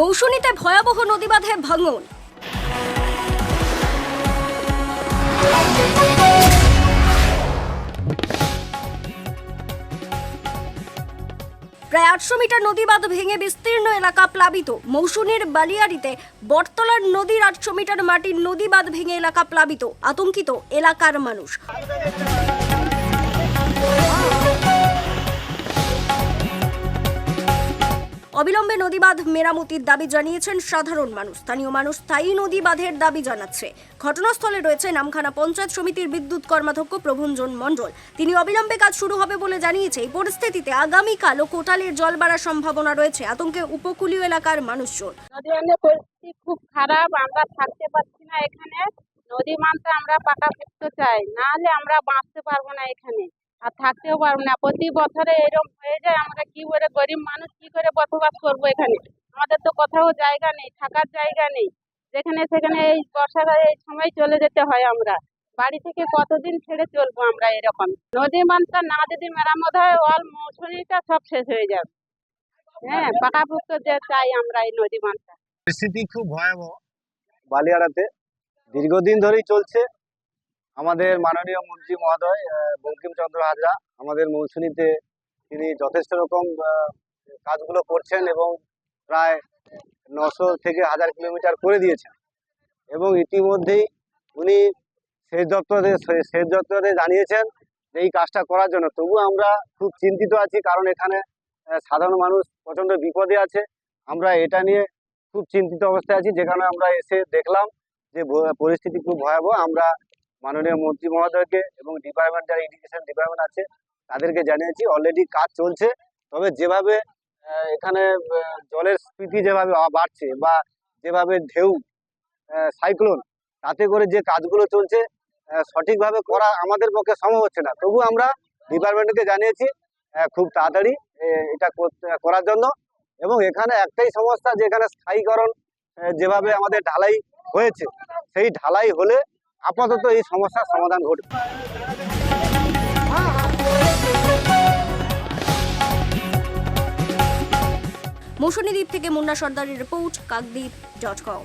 মৌসুমীতে ভয়াবহ নদী বাঁধে ভাঙন। প্রায় আটশো মিটার নদীবাঁধ ভেঙে বিস্তীর্ণ এলাকা প্লাবিত। মৌসুমীর বালিয়াড়িতে বটতলার নদীর আটশো মিটার মাটির নদীবাঁধ ভেঙে এলাকা প্লাবিত। আতঙ্কিত এলাকার মানুষ। অবিলম্বে নদীবাঁধ মেরামতির দাবি জানিয়েছেন সাধারণ মানুষ। স্থানীয় মানুষ স্থায়ী নদী বাঁধের দাবি জানাচ্ছে। ঘটনাস্থলে রয়েছে নামখানা পঞ্চায়েত সমিতির বিদ্যুৎ কর্মাধ্যক্ষ প্রভঞ্জন মণ্ডল। তিনি অবিলম্বে কাজ শুরু হবে বলে জানিয়েছে। এই পরিস্থিতিতে আগামীকাল ও কোটালের জল বাড়ার সম্ভাবনা রয়েছে। আতঙ্কে উপকূলীয় এলাকার মানুষজন। পরিস্থিতি খুব খারাপ। আমরা থাকতে পারছি না এখানে। নদী মানতে আমরা পাকাপোক্ত চাই। না হলে আমরা বাঁচতে পারব না এখানে। আর থাকতেও পারব না। প্রতি বছরে এরকম হয়ে যায়, আমরা কি করে গরিব মানুষ কি করে বসবাস করব এখানে? আমাদের তো কোথাও জায়গা নেই, থাকার জায়গা নেই। যেখানে সেখানে এই বর্ষাকালে এই সময় চলে যেতে হয় আমরা। বাড়ি থেকে কতদিন ছেড়ে চলবো আমরা এরকম? নদী মানটা না যদি মেরামত হয়, অল মৌসুমিটা সব শেষ হয়ে যাবে। হ্যাঁ পাকাপোক্ত যে চাই আমরা এই নদী মানটা পরিস্থিতি খুব ভয়াবহ। বালিয়াড়াতে দীর্ঘদিন ধরেই চলছে। আমাদের মাননীয় মন্ত্রী মহোদয় বঙ্কিমচন্দ্র হাজরা, আমাদের মৌসুমীতে তিনি যথেষ্ট রকম কাজগুলো করছেন এবং প্রায় নশো থেকে হাজার কিলোমিটার করে দিয়েছেন। এবং ইতিমধ্যেই উনি সেচ দপ্তরে সেচ দপ্তরে জানিয়েছেন যে এই কাজটা করার জন্য। তবু আমরা খুব চিন্তিত আছি, কারণ এখানে সাধারণ মানুষ প্রচণ্ড বিপদে আছে। আমরা এটা নিয়ে খুব চিন্তিত অবস্থায় আছি, যেখানে আমরা এসে দেখলাম যে পরিস্থিতি খুব ভয়াবহ। আমরা মাননীয় মন্ত্রী মহোদয়কে এবং ডিপার্টমেন্ট যারা ইরিগেশন ডিপার্টমেন্ট আছে, তাদেরকে জানিয়েছি অলরেডি কাজ চলছে। তবে যেভাবে এখানে জলের স্ফীতি যেভাবে বাড়ছে বা যেভাবে ঢেউ সাইক্লোন তাতে করে যে কাজগুলো চলছে সঠিকভাবে করা আমাদের পক্ষে সম্ভব হচ্ছে না। তবু আমরা ডিপার্টমেন্টকে জানিয়েছি খুব তাড়াতাড়ি এটা করার জন্য। এবং এখানে একটাই সমস্যা যে এখানে স্থায়ীকরণ যেভাবে আমাদের ঢালাই হয়েছে, সেই ঢালাই হলে আপাতত এই সমস্যার সমাধান ঘটবে। মৌসুমী দ্বীপ থেকে মুন্না সর্দারের report Kakdwip dot com